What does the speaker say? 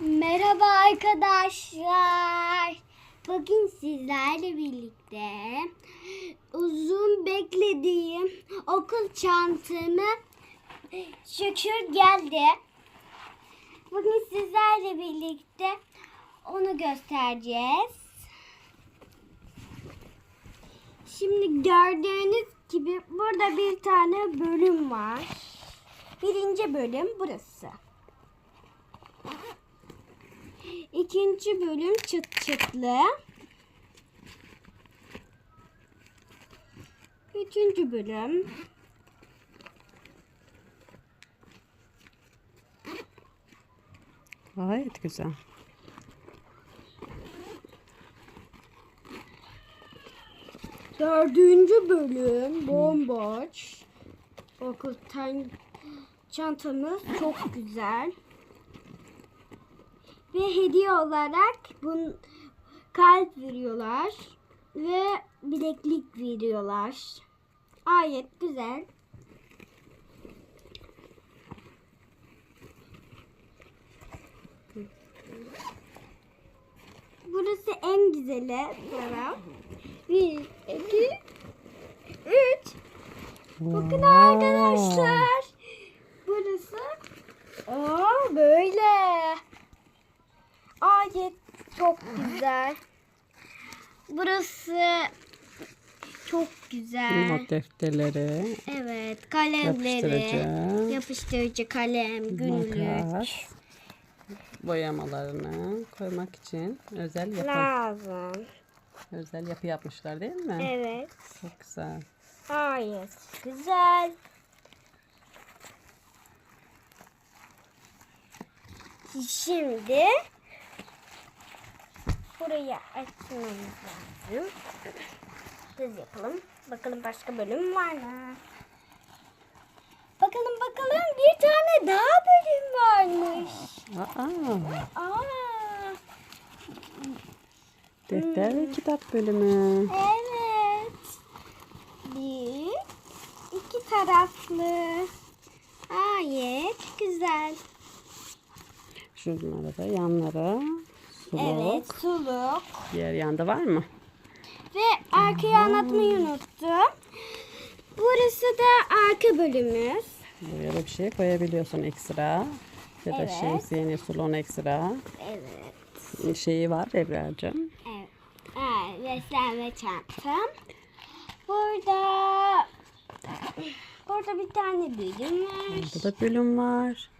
Merhaba arkadaşlar. Bugün sizlerle birlikte uzun beklediğim okul çantamı şükür geldi. Bugün sizlerle birlikte onu göstereceğiz. Şimdi gördüğünüz gibi burada bir tane bölüm var. Birinci bölüm burası. İkinci bölüm çıt çıtlı. Üçüncü bölüm. Gayet güzel. Dördüncü bölüm bomboş. Okul çantamız çok güzel. Ve hediye olarak bun kalp veriyorlar ve bileklik veriyorlar. Gayet güzel. Burası en güzeli taraf. Bir, iki, üç. Bakın arkadaşlar. Burası Aa, böyle. Ayet çok güzel. Burası çok güzel. Not defterleri, Evet, kalemleri, yapıştırıcı, yapıştırıcı kalem, günlük. boyamalarını koymak için özel yapı, Lazım. özel yapı yapmışlar değil mi? Evet. Çok güzel. Hayır. Güzel. Şimdi burayı açmamız lazım. Hız yapalım. Bakalım başka bölüm var mı? Bakalım bakalım bir tane daha bölüm varmış. Aa, Aa, defter ve kitap bölümü. evet. Bir, iki taraflı. Gayet güzel. Şunlara da yanlara suluk. Evet, suluk. Diğer yanda var mı? Ve arkayı anlatmayı unuttum. Burası da arka bölümümüz. Buraya da bir şey koyabiliyorsun ekstra. Ya da Evet. şemsiyeni, suluğun ekstra. Evet. Şeyi var Ebrar'cığım. Evet. Evet, beslenme çantam. Burada burada bir tane bölüm var. Burada da bölüm var.